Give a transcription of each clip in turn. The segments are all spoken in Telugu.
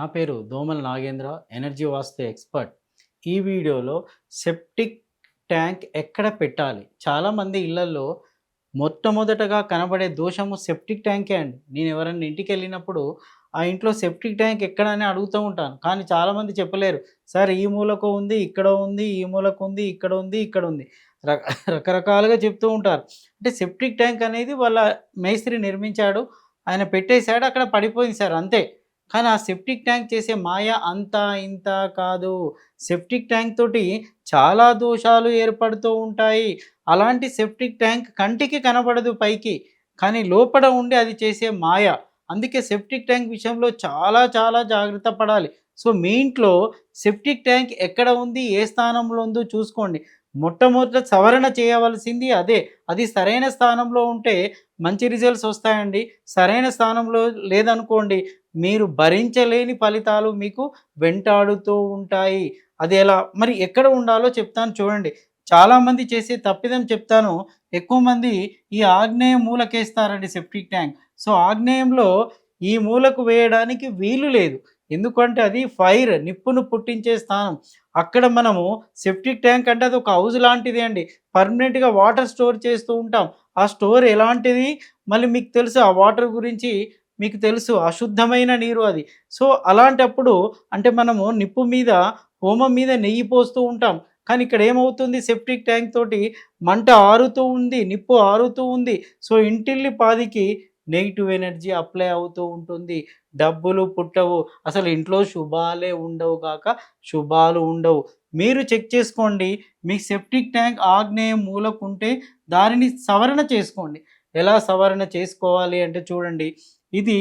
నా పేరు దోమల నాగేంద్ర ఎనర్జీ వాస్తు ఎక్స్పర్ట్ ఈ వీడియోలో సెప్టిక్ ట్యాంక్ ఎక్కడ పెట్టాలి? చాలామంది ఇళ్ళలో మొట్టమొదటగా కనబడే దోషము సెప్టిక్ ట్యాంకే అండి. నేను ఎవరైనా ఇంటికి వెళ్ళినప్పుడు ఆ ఇంట్లో సెప్టిక్ ట్యాంక్ ఎక్కడ అని అడుగుతూ ఉంటాను. కానీ చాలామంది చెప్పలేరు. సార్ ఈ మూలకు ఉంది ఇక్కడ ఉంది ఈ మూలకు ఉంది ఇక్కడ ఉంది ఇక్కడ ఉంది. రక రకరకాలుగా చెప్తూ ఉంటారు. అంటే సెప్టిక్ ట్యాంక్ అనేది వాళ్ళ మేస్త్రి నిర్మించాడు. ఆయన పెట్టేశాడు అక్కడ పడిపోయింది సార్ అంతే. కానీ ఆ సెప్టిక్ ట్యాంక్ చేసే మాయ అంత ఇంత కాదు. సెప్టిక్ ట్యాంక్ తోటి చాలా దోషాలు ఏర్పడుతూ ఉంటాయి. అలాంటి సెప్టిక్ ట్యాంక్ కంటికి కనబడదు పైకి కానీ లోపల ఉండి అది చేసే మాయ. అందుకే సెప్టిక్ ట్యాంక్ విషయంలో చాలా చాలా జాగ్రత్త పడాలి. సో మీ ఇంట్లో సెప్టిక్ ట్యాంక్ ఎక్కడ ఉంది? ఏ స్థానంలో ఉందో చూసుకోండి. మొట్టమొదట సవరణ చేయవలసింది అదే. అది సరైన స్థానంలో ఉంటే మంచి రిజల్ట్స్ వస్తాయండి. సరైన స్థానంలో లేదనుకోండి మీరు భరించలేని ఫలితాలు మీకు వెంటాడుతూ ఉంటాయి. అది ఎలా? మరి ఎక్కడ ఉండాలో చెప్తాను చూడండి. చాలామంది చేసే తప్పిదం చెప్తాను. ఎక్కువ మంది ఈ ఆగ్నేయం మూలకేస్తారండి సెప్టిక్ ట్యాంక్. సో ఆగ్నేయంలో ఈ మూలకు వేయడానికి వీలు లేదు. ఎందుకంటే అది ఫైర్ నిప్పును పుట్టించే స్థానం. అక్కడ మనము సెప్టిక్ ట్యాంక్ అంటే అది ఒక హౌస్ లాంటిది అండి. పర్మనెంట్గా వాటర్ స్టోర్ చేస్తూ ఉంటాం. ఆ స్టోర్ ఎలాంటిది? మళ్ళీ మీకు తెలుసు ఆ వాటర్ గురించి మీకు తెలుసు అశుద్ధమైన నీరు అది. సో అలాంటప్పుడు అంటే మనము నిప్పు మీద హోమం మీద నెయ్యి పోస్తూ ఉంటాం. కానీ ఇక్కడ ఏమవుతుంది? సెప్టిక్ ట్యాంక్ తోటి మంట ఆరుతూ ఉంది నిప్పు ఆరుతూ ఉంది. సో ఇంటిల్లి పాదికి నెగిటివ్ ఎనర్జీ అప్లై అవుతూ ఉంటుంది. డబ్బులు పుట్టవు. అసలు ఇంట్లో శుభాలే ఉండవు కాక శుభాలు ఉండవు. మీరు చెక్ చేసుకోండి. మీ సెప్టిక్ ట్యాంక్ ఆగ్నేయ మూలకుంటే దానిని సవరణ చేసుకోండి. ఎలా సవరణ చేసుకోవాలి అంటే చూడండి. ఇది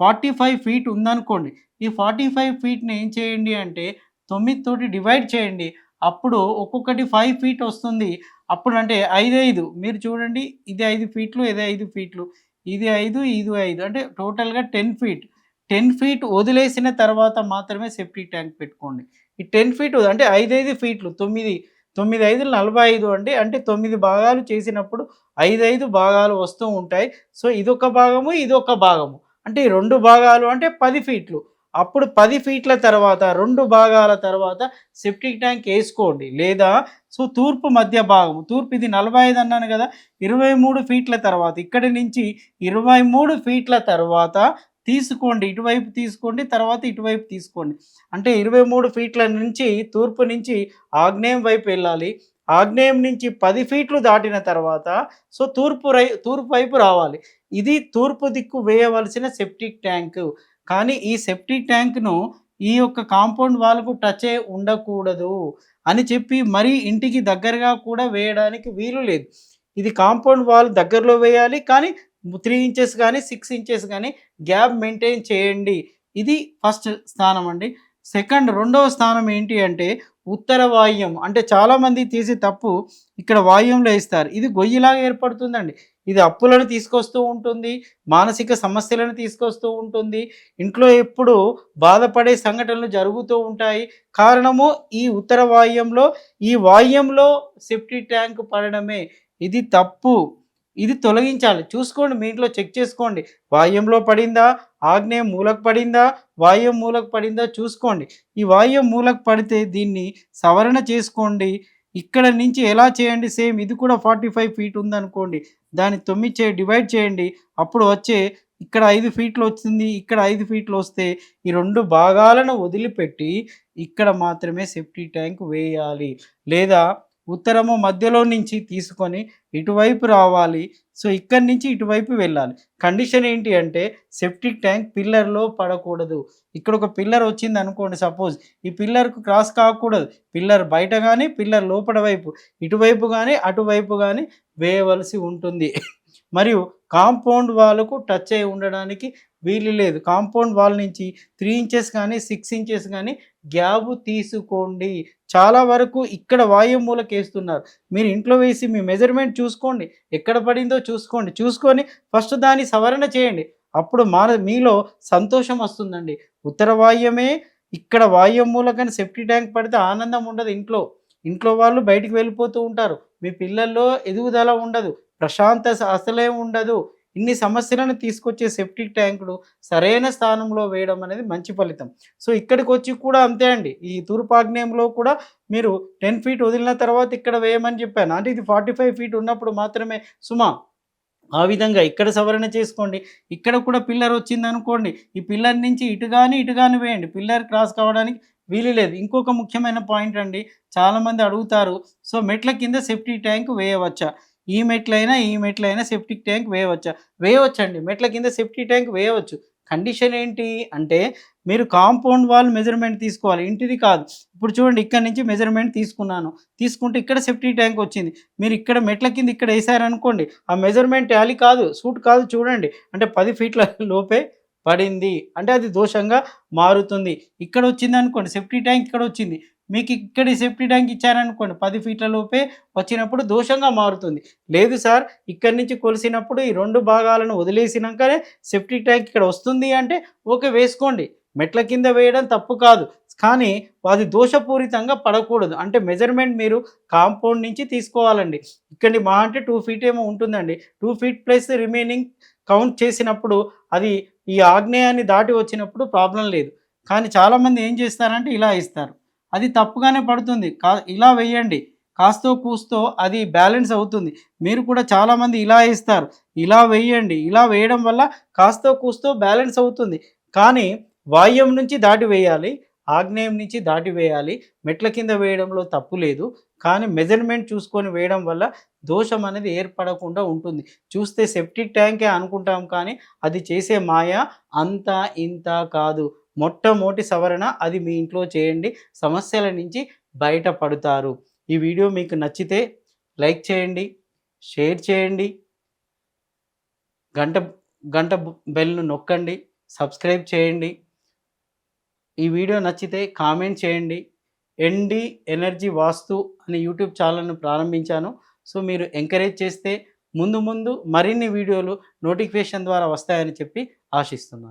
ఫార్టీ ఫైవ్ ఫీట్ ఉందనుకోండి. ఈ ఫార్టీ ఫైవ్ ఫీట్ని ఏం చేయండి అంటే తొమ్మిది తోటి డివైడ్ చేయండి. అప్పుడు ఒక్కొక్కటి ఫైవ్ ఫీట్ వస్తుంది. అప్పుడు అంటే ఐదు ఐదు మీరు చూడండి. ఇది ఐదు ఫీట్లు ఇది ఐదు ఫీట్లు. ఇది ఐదు ఇది ఐదు. అంటే టోటల్గా టెన్ ఫీట్. టెన్ ఫీట్ వదిలేసిన తర్వాత మాత్రమే సెప్టిక్ ట్యాంక్ పెట్టుకోండి. ఈ టెన్ ఫీట్ అంటే ఐదు ఐదు ఫీట్లు తొమ్మిది తొమ్మిది ఐదు నలభై ఐదు అండి. అంటే తొమ్మిది భాగాలు చేసినప్పుడు ఐదు ఐదు భాగాలు వస్తూ ఉంటాయి. సో ఇదొక భాగము ఇదొక భాగము. అంటే ఈ రెండు భాగాలు అంటే పది ఫీట్లు. అప్పుడు పది ఫీట్ల తర్వాత రెండు భాగాల తర్వాత సెప్టిక్ ట్యాంక్ వేసుకోండి. లేదా సో తూర్పు మధ్య భాగం తూర్పు ఇది నలభై ఐదు అన్నాను కదా ఇరవై మూడు ఫీట్ల తర్వాత ఇక్కడి నుంచి ఇరవై మూడు ఫీట్ల తర్వాత తీసుకోండి. ఇటువైపు తీసుకోండి తర్వాత ఇటువైపు తీసుకోండి. అంటే ఇరవై మూడు ఫీట్ల నుంచి తూర్పు నుంచి ఆగ్నేయం వైపు వెళ్ళాలి. ఆగ్నేయం నుంచి పది ఫీట్లు దాటిన తర్వాత సో తూర్పు రై తూర్పు వైపు రావాలి. ఇది తూర్పు దిక్కు వేయవలసిన సెప్టిక్ ట్యాంకు కానీ ఈ సెప్టిక్ ట్యాంక్ను ఈ యొక్క కాంపౌండ్ వాళ్ళకు టచ్ అయి ఉండకూడదు అని చెప్పి మరీ ఇంటికి దగ్గరగా కూడా వేయడానికి వీలు లేదు. ఇది కాంపౌండ్ వాల్ దగ్గరలో వేయాలి కానీ త్రీ ఇంచెస్ కానీ సిక్స్ ఇంచెస్ కానీ గ్యాప్ మెయింటైన్ చేయండి. ఇది ఫస్ట్ స్థానం అండి. సెకండ్ రెండవ స్థానం ఏంటి అంటే ఉత్తర వాయుం. అంటే చాలామంది తీసే తప్పు ఇక్కడ వాయుంలో వేస్తారు. ఇది గొయ్యిలాగా ఏర్పడుతుందండి. ఇది అప్పులను తీసుకొస్తూ ఉంటుంది మానసిక సమస్యలను తీసుకొస్తూ ఉంటుంది. ఇంట్లో ఎప్పుడు బాధపడే సంఘటనలు జరుగుతూ ఉంటాయి. కారణము ఈ ఉత్తర వాయుంలో ఈ వాయుంలో సెఫ్టీ ట్యాంక్ పడడమే. ఇది తప్పు. ఇది తొలగించాలి. చూసుకోండి మీ ఇంట్లో చెక్ చేసుకోండి. వాయుంలో పడిందా? ఆగ్నేయం మూలకు పడిందా? వాయుం మూలకు పడిందా? చూసుకోండి. ఈ వాయుం మూలకు పడితే దీన్ని సవరణ చేసుకోండి. ఇక్కడ నుంచి ఎలా చేయండి? సేమ్ ఇది కూడా ఫార్టీ ఫైవ్ ఫీట్ ఉందనుకోండి. దాన్ని తొమ్మిది చే డివైడ్ చేయండి. అప్పుడు వచ్చే ఇక్కడ ఐదు ఫీట్లు వచ్చింది ఇక్కడ ఐదు ఫీట్లు వస్తే ఈ రెండు భాగాలను వదిలిపెట్టి ఇక్కడ మాత్రమే సేఫ్టీ ట్యాంక్ వేయాలి. లేదా ఉత్తరము మధ్యలో నుంచి తీసుకొని ఇటువైపు రావాలి. సో ఇక్కడి నుంచి ఇటువైపు వెళ్ళాలి. కండిషన్ ఏంటి అంటే సెప్టిక్ ట్యాంక్ పిల్లర్లో పడకూడదు. ఇక్కడ ఒక పిల్లర్ వచ్చింది అనుకోండి సపోజ్ ఈ పిల్లర్కు క్రాస్ కాకూడదు. పిల్లర్ బయట కానీ పిల్లర్ లోపల వైపు. ఇటువైపు కానీ అటువైపు కానీ వేయవలసి ఉంటుంది. మరియు కాంపౌండ్ వాళ్ళకు టచ్ అయి ఉండడానికి వీలు లేదు. కాంపౌండ్ వాల్ నుంచి త్రీ ఇంచెస్ కానీ సిక్స్ ఇంచెస్ కానీ గ్యాబ్ తీసుకోండి. చాలా వరకు ఇక్కడ వాయు మూలకి వేస్తున్నారు. మీరు ఇంట్లో వేసి మీ మెజర్మెంట్ చూసుకోండి. ఎక్కడ పడిందో చూసుకోండి. చూసుకొని ఫస్ట్ దాన్ని సవరణ చేయండి. అప్పుడు మా మీలో సంతోషం వస్తుందండి. ఉత్తర వాయుమే ఇక్కడ వాయు మూలకని సెఫ్టీ ట్యాంక్ పడితే ఆనందం ఉండదు ఇంట్లో. ఇంట్లో వాళ్ళు బయటికి వెళ్ళిపోతూ ఉంటారు. మీ పిల్లల్లో ఎదుగుదల ఉండదు. ప్రశాంత అసలే ఉండదు. ఇన్ని సమస్యలను తీసుకొచ్చే సెప్టిక్ ట్యాంకులు సరైన స్థానంలో వేయడం అనేది మంచి ఫలితం. సో ఇక్కడికి వచ్చి కూడా అంతే అండి. ఈ తూర్పాగ్నేయంలో కూడా మీరు టెన్ ఫీట్ వదిలిన తర్వాత ఇక్కడ వేయమని చెప్పాను. అంటే ఇది ఫార్టీ ఫైవ్ ఫీట్ ఉన్నప్పుడు మాత్రమే. సుమా ఆ విధంగా ఇక్కడ సవరణ చేసుకోండి. ఇక్కడ కూడా పిల్లర్ వచ్చింది అనుకోండి. ఈ పిల్లర్ నుంచి ఇటు కానీ ఇటు కానీ వేయండి. పిల్లర్ క్రాస్ కావడానికి వీలు లేదు. ఇంకొక ముఖ్యమైన పాయింట్ అండి. చాలామంది అడుగుతారు. సో మెట్ల కింద సేఫ్టీ ట్యాంక్ వేయవచ్చా? ఈ మెట్లైనా ఈ మెట్లైనా సెప్టిక్ ట్యాంక్ వేయవచ్చా? వేయవచ్చండి. మెట్ల కింద సెప్టిక్ ట్యాంక్ వేయవచ్చు. కండిషన్ ఏంటి అంటే మీరు కాంపౌండ్ వాల్ మెజర్మెంట్ తీసుకోవాలి. ఇంటిది కాదు. ఇప్పుడు చూడండి ఇక్కడ నుంచి మెజర్మెంట్ తీసుకున్నాను. తీసుకుంటే ఇక్కడ సెఫ్టీ ట్యాంక్ వచ్చింది. మీరు ఇక్కడ మెట్ల కింద ఇక్కడ వేసారనుకోండి ఆ మెజర్మెంట్ టాలీ కాదు సూట్ కాదు చూడండి. అంటే పది ఫీట్ల లోపే పడింది. అంటే అది దోషంగా మారుతుంది. ఇక్కడ వచ్చింది అనుకోండి సెఫ్టీ ట్యాంక్ ఇక్కడ వచ్చింది. మీకు ఇక్కడ సేఫ్టీ ట్యాంక్ ఇచ్చారనుకోండి పది ఫీట్ల లోపే వచ్చినప్పుడు దోషంగా మారుతుంది. లేదు సార్ ఇక్కడి నుంచి కొలిసినప్పుడు ఈ రెండు భాగాలను వదిలేసినాకనే సేఫ్టీ ట్యాంక్ ఇక్కడ వస్తుంది అంటే ఓకే వేసుకోండి. మెట్ల కింద వేయడం తప్పు కాదు. కానీ అది దోషపూరితంగా పడకూడదు. అంటే మెజర్మెంట్ మీరు కాంపౌండ్ నుంచి తీసుకోవాలండి. ఇక్కడి మా అంటే టూ ఫీట్ ఏమో ఉంటుందండి. Two feet plus remaining count చేసినప్పుడు అది ఈ ఆగ్నేయాన్ని దాటి వచ్చినప్పుడు ప్రాబ్లం లేదు. కానీ చాలామంది ఏం చేస్తారంటే ఇలా ఇస్తారు. అది తప్పుగానే పడుతుంది. కా ఇలా వేయండి. కాస్తో కూస్తో అది బ్యాలెన్స్ అవుతుంది. మీరు కూడా చాలామంది ఇలా ఇస్తారు ఇలా వేయండి. ఇలా వేయడం వల్ల కాస్తో కూస్తో బ్యాలెన్స్ అవుతుంది. కానీ వాయుం నుంచి దాటి వేయాలి ఆగ్నేయం నుంచి దాటి వేయాలి. మెట్ల కింద వేయడంలో తప్పు లేదు. కానీ మెజర్మెంట్ చూసుకొని వేయడం వల్ల దోషం అనేది ఏర్పడకుండా ఉంటుంది. చూస్తే సెప్టిక్ ట్యాంకే అనుకుంటాం కానీ అది చేసే మాయ అంత ఇంత కాదు. మొట్టమొదటి సవరణ అది మీ ఇంట్లో చేయండి. సమస్యల నుంచి బయటపడతారు. ఈ వీడియో మీకు నచ్చితే లైక్ చేయండి షేర్ చేయండి గంట గంట బెల్ను నొక్కండి సబ్స్క్రైబ్ చేయండి. ఈ వీడియో నచ్చితే కామెంట్ చేయండి. ఎండి ఎనర్జీ వాస్తు అనే యూట్యూబ్ ఛానల్ను ప్రారంభించాను. సో మీరు ఎంకరేజ్ చేస్తే ముందు ముందు మరిన్ని వీడియోలు నోటిఫికేషన్ ద్వారా వస్తాయని చెప్పి ఆశిస్తున్నాను.